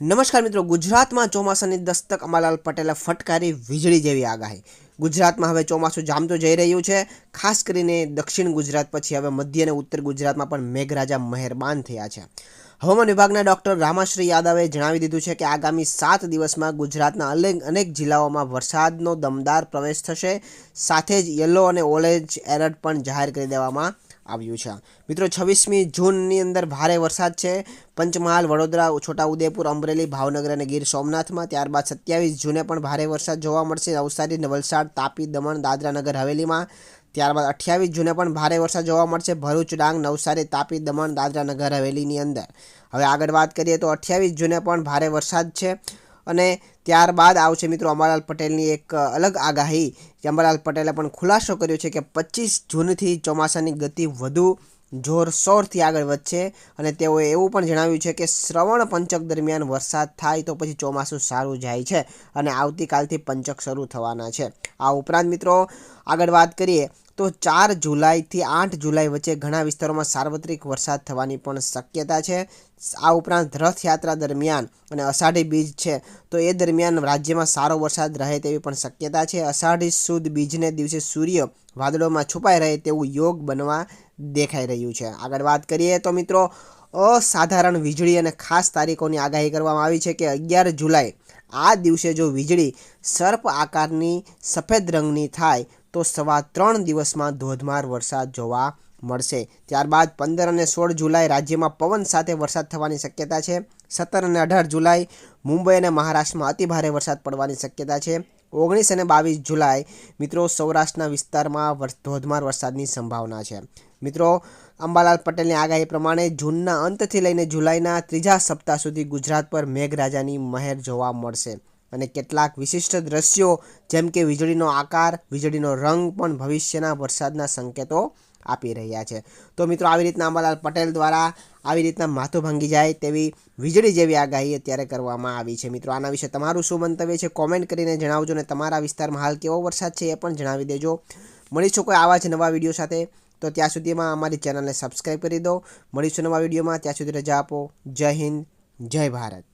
નમસ્કાર મિત્રો, ગુજરાતમાં ચોમાસાની દસ્તક અંબાલાલ પટેલે ફટકારી વીજળી જેવી આગાહી. ગુજરાતમાં હવે ચોમાસું જામતું જઈ રહ્યું છે. ખાસ કરીને દક્ષિણ ગુજરાત પછી હવે મધ્ય અને ઉત્તર ગુજરાતમાં પણ મેઘરાજા મહેરબાન થયા છે. હવામાન વિભાગના ડૉક્ટર રામાશ્રી યાદવે જણાવી દીધું છે કે આગામી સાત દિવસમાં ગુજરાતના અનેક અનેક જિલ્લાઓમાં વરસાદનો દમદાર પ્રવેશ થશે. સાથે જ યલો અને ઓરેન્જ એલર્ટ પણ જાહેર કરી દેવામાં આવ્યું છે. મિત્રો, છવ્વીસમી જૂનની અંદર ભારે વરસાદ છે. પંચમહાલ, વડોદરા, છોટાઉદેપુર, અમરેલી, ભાવનગર અને ગીર સોમનાથમાં ત્યારબાદ સત્યાવીસ જૂને પણ ભારે વરસાદ જોવા મળશે. નવસારી વલસાડ તાપી, દમણ, દાદરા નગર, હવેલીમાં ત્યારબાદ અઠ્યાવીસ જૂને પણ ભારે વરસાદ જોવા મળશે. ભરૂચ, ડાંગ, નવસારી, તાપી, દમણ, દાદરા નગર, હવેલીની અંદર. હવે આગળ વાત કરીએ તો અઠ્યાવીસ જૂને પણ ભારે વરસાદ છે. અને ત્યારબાદ આવશે મિત્રો અંબાલાલ પટેલની એક અલગ આગાહી. અંબાલાલ પટેલે પણ ખુલાસો કર્યો છે કે પચીસ જૂનથી ચોમાસાની ગતિ વધુ જોરશોરથી આગળ વધશે અને તેઓએ એવું પણ જણાવ્યું છે કે શ્રવણ પંચક દરમિયાન વરસાદ થાય તો પછી ચોમાસું સારું જાય છે અને આવતીકાલથી પંચક શરૂ થવાના છે. આ ઉપરાંત મિત્રો આગળ વાત કરીએ તો ચાર જુલાઈથી આઠ જુલાઈ વચ્ચે ઘણા વિસ્તારોમાં સાર્વત્રિક વરસાદ થવાની પણ શક્યતા છે. આ ઉપરાંત રથયાત્રા દરમિયાન અને અષાઢી બીજ છે, તો એ દરમિયાન રાજ્યમાં સારો વરસાદ રહે તેવી પણ શક્યતા છે. અષાઢી સુદ બીજને દિવસે સૂર્ય વાદળોમાં છુપાઈ રહે તેવું યોગ બનવા દેખાઈ રહ્યું છે. આગળ વાત કરીએ તો મિત્રો, અસાધારણ વીજળી અને ખાસ તારીખોની આગાહી કરવામાં આવી છે કે અગિયાર જુલાઈ આ દિવસે જો વીજળી સર્પ આકારની સફેદ રંગની થાય, તો સવા ત્રણ દિવસમાં ધોધમાર વરસાદ જોવા મળશે. ત્યારબાદ પંદર અને સોળ જુલાઈ રાજ્યમાં પવન સાથે વરસાદ થવાની શક્યતા છે. સત્તર અને અઢાર જુલાઈ મુંબઈ અને મહારાષ્ટ્રમાં અતિભારે વરસાદ પડવાની શક્યતા છે. ઓગણીસ અને બાવીસ જુલાઈ મિત્રો સૌરાષ્ટ્રના વિસ્તારમાં ધોધમાર વરસાદની સંભાવના છે. મિત્રો, અંબાલાલ પટેલની આગાહી પ્રમાણે જૂનના અંતથી લઈને જુલાઈના ત્રીજા સપ્તાહ સુધી ગુજરાત પર મેઘરાજાની મહેર જોવા મળશે અને કેટલાક વિશિષ્ટ દ્રશ્યો જેમ કે વીજળીનો આકાર, વીજળીનો રંગ પણ ભવિષ્યના વરસાદના સંકેતો આપી રહ્યા છે. તો મિત્રો, આવી રીતના અંબાલાલ પટેલ દ્વારા આવી રીતના માથું ભાંગી જાય તેવી વીજળી જેવી આગાહી અત્યારે કરવામાં આવી છે. મિત્રો, આના વિશે તમારું શું મંતવ્ય છે? કોમેન્ટ કરીને જણાવજો ને તમારા વિસ્તારમાં હાલ કેવો વરસાદ છે એ પણ જણાવી દેજો. મળીશું કોઈ આવા જ નવા વીડિયો સાથે. તો ત્યાં સુધીમાં અમારી ચેનલને સબસ્ક્રાઈબ કરી દો. મળીશું નવા વિડીયોમાં. ત્યાં સુધી રજા આપો. જય હિન્દ, જય ભારત.